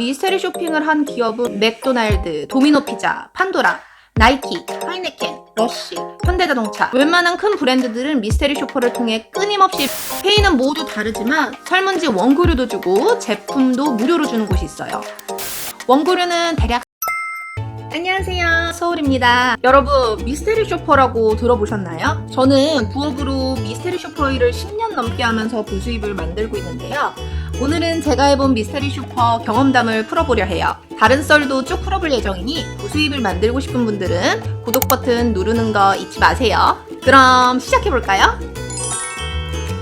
미스테리 쇼핑을 한 기업은 맥도날드, 도미노 피자, 판도라, 나이키, 하이네켄, 러쉬, 현대자동차 웬만한 큰 브랜드들은 미스테리 쇼퍼를 통해 끊임없이 페이는 모두 다르지만 설문지 원고료도 주고 제품도 무료로 주는 곳이 있어요. 원고료는 대략 안녕하세요. 서울입니다. 여러분, 미스테리 쇼퍼라고 들어보셨나요? 저는 부업으로 미스테리 쇼퍼 일을 10년 넘게 하면서 부수입을 만들고 있는데요. 오늘은 제가 해본 미스테리 쇼퍼 경험담을 풀어보려 해요. 다른 썰도 쭉 풀어볼 예정이니 부수입을 만들고 싶은 분들은 구독 버튼 누르는 거 잊지 마세요. 그럼 시작해볼까요?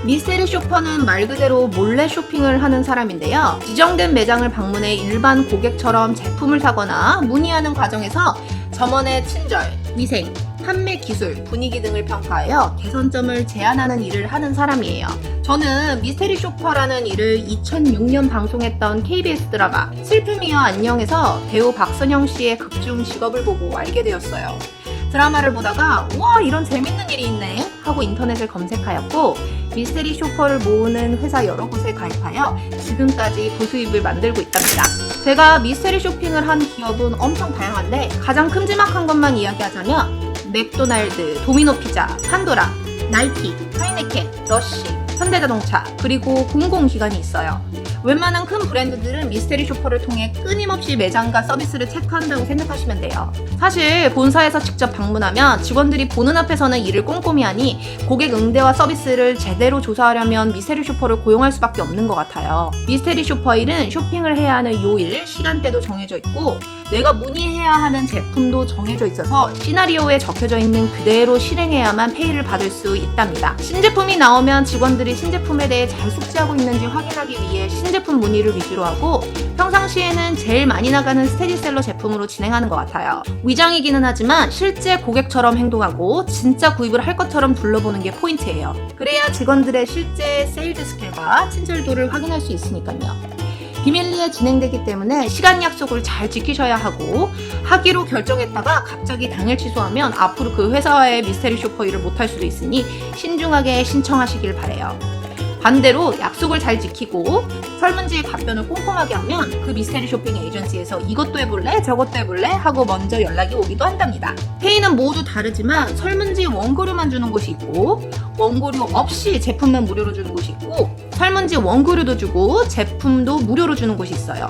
미스테리 쇼퍼는 말 그대로 몰래 쇼핑을 하는 사람인데요. 지정된 매장을 방문해 일반 고객처럼 제품을 사거나 문의하는 과정에서 점원의 친절, 위생, 판매 기술, 분위기 등을 평가하여 개선점을 제안하는 일을 하는 사람이에요. 저는 미스테리 쇼퍼라는 일을 2006년 방송했던 KBS 드라마 슬픔이여 안녕에서 배우 박선영 씨의 극중 직업을 보고 알게 되었어요. 드라마를 보다가 와 이런 재밌는 일이 있네 하고 인터넷을 검색하였고 미스테리 쇼퍼를 모으는 회사 여러 곳에 가입하여 지금까지 부수입을 만들고 있답니다. 제가 미스테리 쇼핑을 한 기업은 엄청 다양한데 가장 큼지막한 것만 이야기하자면 맥도날드, 도미노 피자, 판도라, 나이키, 하이네켄, 러쉬, 현대자동차 그리고 공공기관이 있어요. 웬만한 큰 브랜드들은 미스테리 쇼퍼를 통해 끊임없이 매장과 서비스를 체크한다고 생각하시면 돼요. 사실 본사에서 직접 방문하면 직원들이 보는 앞에서는 일을 꼼꼼히 하니 고객 응대와 서비스를 제대로 조사하려면 미스테리 쇼퍼를 고용할 수밖에 없는 것 같아요. 미스테리 쇼퍼 일은 쇼핑을 해야 하는 요일, 시간대도 정해져 있고 내가 문의해야 하는 제품도 정해져 있어서 시나리오에 적혀져 있는 그대로 실행해야만 페이를 받을 수 있답니다. 신제품이 나오면 직원들이 신제품에 대해 잘 숙지하고 있는지 확인하기 위해 신 제품 문의를 위주로 하고 평상시에는 제일 많이 나가는 스테디셀러 제품으로 진행하는 것 같아요. 위장이기는 하지만 실제 고객처럼 행동하고 진짜 구입을 할 것처럼 둘러보는 게 포인트예요. 그래야 직원들의 실제 세일즈 스킬과 친절도를 확인할 수 있으니까요. 비밀리에 진행되기 때문에 시간 약속을 잘 지키셔야 하고 하기로 결정했다가 갑자기 당일 취소하면 앞으로 그 회사와의 미스테리 쇼퍼 일을 못할 수도 있으니 신중하게 신청하시길 바래요. 반대로 약속을 잘 지키고 설문지에 답변을 꼼꼼하게 하면 그 미스테리 쇼핑 에이전시에서 이것도 해볼래 저것도 해볼래 하고 먼저 연락이 오기도 한답니다. 페이는 모두 다르지만 설문지 원고료만 주는 곳이 있고 원고료 없이 제품만 무료로 주는 곳이 있고 설문지 원고료도 주고 제품도 무료로 주는 곳이 있어요.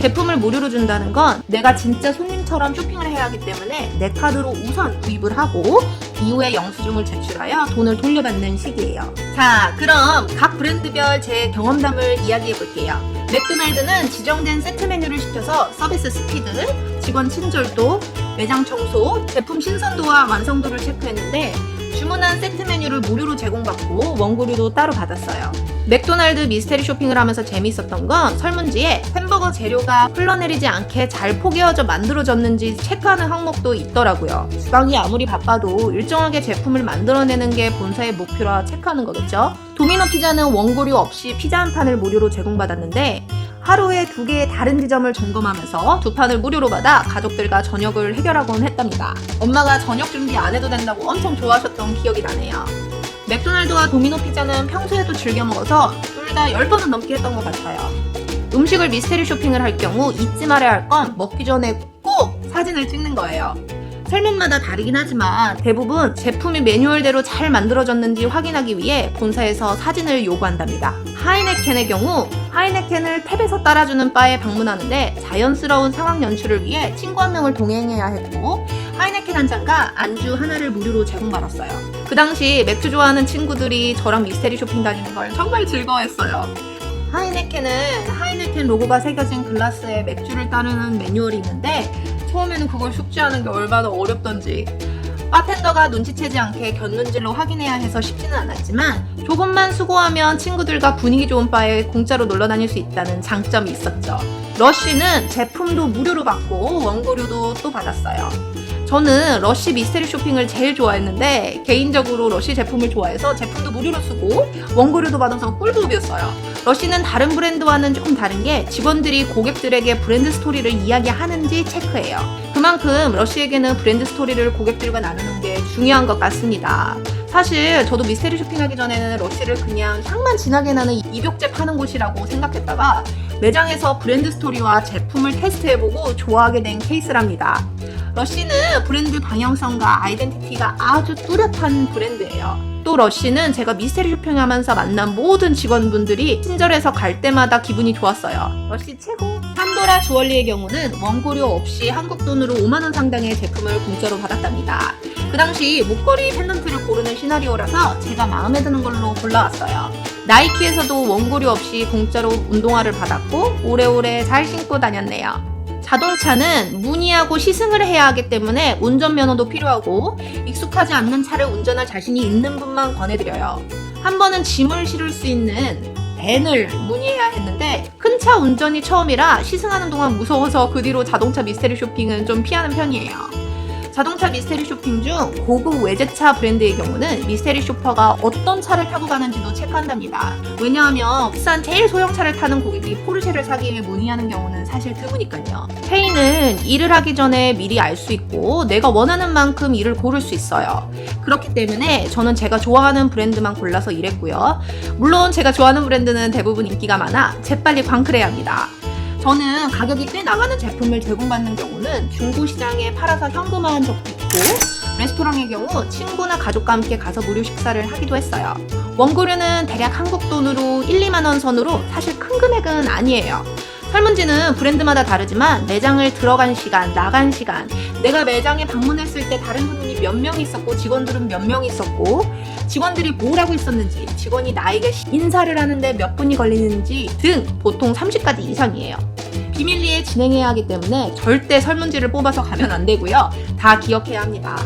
제품을 무료로 준다는 건 내가 진짜 손님처럼 쇼핑을 해야 하기 때문에 내 카드로 우선 구입을 하고 이후에 영수증을 제출하여 돈을 돌려받는 시기예요. 자, 그럼 각 브랜드별 제 경험담을 이야기해 볼게요. 맥도날드는 지정된 세트 메뉴를 시켜서 서비스 스피드, 직원 친절도, 매장 청소, 제품 신선도와 완성도를 체크했는데 주문한 세트 메뉴를 무료로 제공받고 원고료도 따로 받았어요. 맥도날드 미스테리 쇼핑을 하면서 재미있었던 건 설문지에 햄버거 재료가 흘러내리지 않게 잘 포개어져 만들어졌는지 체크하는 항목도 있더라고요. 주방이 아무리 바빠도 일정하게 제품을 만들어내는 게 본사의 목표라 체크하는 거겠죠? 도미노 피자는 원고료 없이 피자 한 판을 무료로 제공받았는데 하루에 두 개의 다른 지점을 점검하면서 두 판을 무료로 받아 가족들과 저녁을 해결하곤 했답니다. 엄마가 저녁 준비 안 해도 된다고 엄청 좋아하셨던 기억이 나네요. 맥도날드와 도미노 피자는 평소에도 즐겨 먹어서 둘 다 10번은 넘게 했던 것 같아요. 음식을 미스테리 쇼핑을 할 경우 잊지 말아야 할 건 먹기 전에 꼭 사진을 찍는 거예요. 설문마다 다르긴 하지만 대부분 제품이 매뉴얼대로 잘 만들어졌는지 확인하기 위해 본사에서 사진을 요구한답니다. 하이네켄의 경우 하이네켄을 탭에서 따라주는 바에 방문하는데 자연스러운 상황 연출을 위해 친구 한 명을 동행해야 했고 하이네켄 한 잔과 안주 하나를 무료로 제공받았어요. 그 당시 맥주 좋아하는 친구들이 저랑 미스테리 쇼핑 다니는 걸 정말 즐거워했어요. 하이네켄은 하이네켄 로고가 새겨진 글라스에 맥주를 따르는 매뉴얼이 있는데 처음에는 그걸 숙지하는 게 얼마나 어렵던지 바텐더가 눈치채지 않게 곁눈질로 확인해야 해서 쉽지는 않았지만 조금만 수고하면 친구들과 분위기 좋은 바에 공짜로 놀러 다닐 수 있다는 장점이 있었죠. 러쉬는 제품도 무료로 받고 원고료도 또 받았어요. 저는 러쉬 미스테리 쇼핑을 제일 좋아했는데 개인적으로 러쉬 제품을 좋아해서 제품도 무료로 쓰고 원고료도 받아서 꿀보업이었어요. 러쉬는 다른 브랜드와는 조금 다른 게 직원들이 고객들에게 브랜드 스토리를 이야기하는지 체크해요. 그만큼 러쉬에게는 브랜드 스토리를 고객들과 나누는 게 중요한 것 같습니다. 사실 저도 미스테리 쇼핑하기 전에는 러쉬를 그냥 향만 진하게 나는 입욕제 파는 곳이라고 생각했다가 매장에서 브랜드 스토리와 제품을 테스트해보고 좋아하게 된 케이스랍니다. 러쉬는 브랜드 방향성과 아이덴티티가 아주 뚜렷한 브랜드예요. 또 러쉬는 제가 미스테리 쇼핑하면서 만난 모든 직원분들이 친절해서 갈 때마다 기분이 좋았어요. 러쉬 최고! 판도라 주얼리의 경우는 원고료 없이 한국 돈으로 5만원 상당의 제품을 공짜로 받았답니다. 그 당시 목걸이 펜던트를 고르는 시나리오라서 제가 마음에 드는 걸로 골라왔어요. 나이키에서도 원고료 없이 공짜로 운동화를 받았고 오래오래 잘 신고 다녔네요. 자동차는 문의하고 시승을 해야 하기 때문에 운전면허도 필요하고 익숙하지 않는 차를 운전할 자신이 있는 분만 권해드려요. 한 번은 짐을 실을 수 있는 밴을 문의해야 했는데 큰 차 운전이 처음이라 시승하는 동안 무서워서 그 뒤로 자동차 미스테리 쇼핑은 좀 피하는 편이에요. 자동차 미스테리 쇼핑 중 고급 외제차 브랜드의 경우는 미스테리 쇼퍼가 어떤 차를 타고 가는지도 체크한답니다. 왜냐하면 비싼 제일 소형차를 타는 고객이 포르쉐를 사기 위해 문의하는 경우는 사실 드무니까요. 페이는 일을 하기 전에 미리 알 수 있고 내가 원하는 만큼 일을 고를 수 있어요. 그렇기 때문에 저는 제가 좋아하는 브랜드만 골라서 일했고요. 물론 제가 좋아하는 브랜드는 대부분 인기가 많아 재빨리 광클해야 합니다. 저는 가격이 꽤 나가는 제품을 제공받는 경우는 중고 시장에 팔아서 현금화한 적도 있고 레스토랑의 경우 친구나 가족과 함께 가서 무료 식사를 하기도 했어요. 원고료는 대략 한국 돈으로 1, 2만 원 선으로 사실 큰 금액은 아니에요. 설문지는 브랜드마다 다르지만 매장을 들어간 시간, 나간 시간, 내가 매장에 방문했을 때 다른 손님이 몇 명 있었고 직원들은 몇 명 있었고 직원들이 뭘 하고 있었는지 직원이 나에게 인사를 하는데 몇 분이 걸리는지 등 보통 30가지 이상이에요. 비밀리에 진행해야 하기 때문에 절대 설문지를 뽑아서 가면 안 되고요. 다 기억해야 합니다.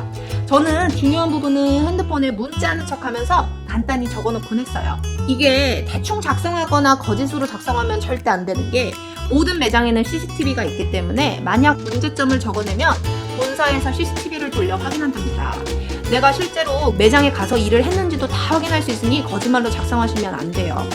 저는 중요한 부분은 핸드폰에 문자하는 척 하면서 간단히 적어 놓곤 했어요. 이게 대충 작성하거나 거짓으로 작성하면 절대 안 되는 게 모든 매장에는 CCTV가 있기 때문에 만약 문제점을 적어내면 본사에서 CCTV를 돌려 확인한답니다. 내가 실제로 매장에 가서 일을 했는지도 다 확인할 수 있으니 거짓말로 작성하시면 안 돼요.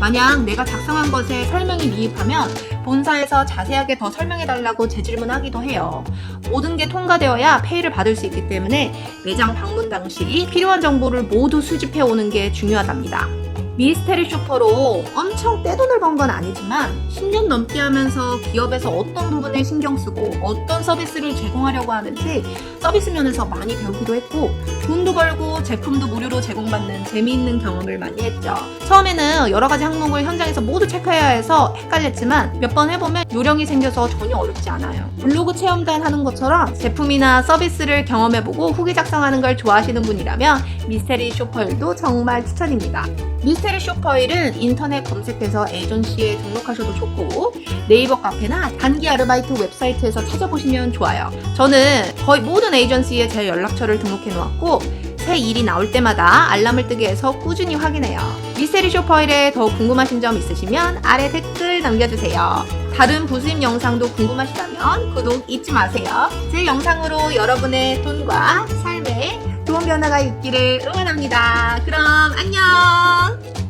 만약 내가 작성한 것에 설명이 미흡하면 본사에서 자세하게 더 설명해달라고 재질문하기도 해요. 모든 게 통과되어야 페이를 받을 수 있기 때문에 매장 방문 당시 필요한 정보를 모두 수집해 오는 게 중요하답니다. 미스테리 쇼퍼로 엄청 떼돈을 번 건 아니지만 10년 넘게 하면서 기업에서 어떤 부분에 신경 쓰고 어떤 서비스를 제공하려고 하는지 서비스 면에서 많이 배우기도 했고 돈도 벌고 제품도 무료로 제공받는 재미있는 경험을 많이 했죠. 처음에는 여러 가지 항목을 현장에서 모두 체크해야 해서 헷갈렸지만 몇 번 해보면 요령이 생겨서 전혀 어렵지 않아요. 블로그 체험단 하는 것처럼 제품이나 서비스를 경험해보고 후기 작성하는 걸 좋아하시는 분이라면 미스테리 쇼퍼일도 정말 추천입니다. 테리 쇼퍼일은 인터넷 검색해서 에이전시에 등록하셔도 좋고 네이버 카페나 단기 아르바이트 웹사이트에서 찾아보시면 좋아요. 저는 거의 모든 에이전시에 제 연락처를 등록해 놓았고 새 일이 나올 때마다 알람을 뜨게 해서 꾸준히 확인해요. 미스테리 쇼퍼일에 더 궁금하신 점 있으시면 아래 댓글 남겨주세요. 다른 부수입 영상도 궁금하시다면 구독 잊지 마세요. 제 영상으로 여러분의 돈과 좋은 변화가 있기를 응원합니다. 그럼 안녕!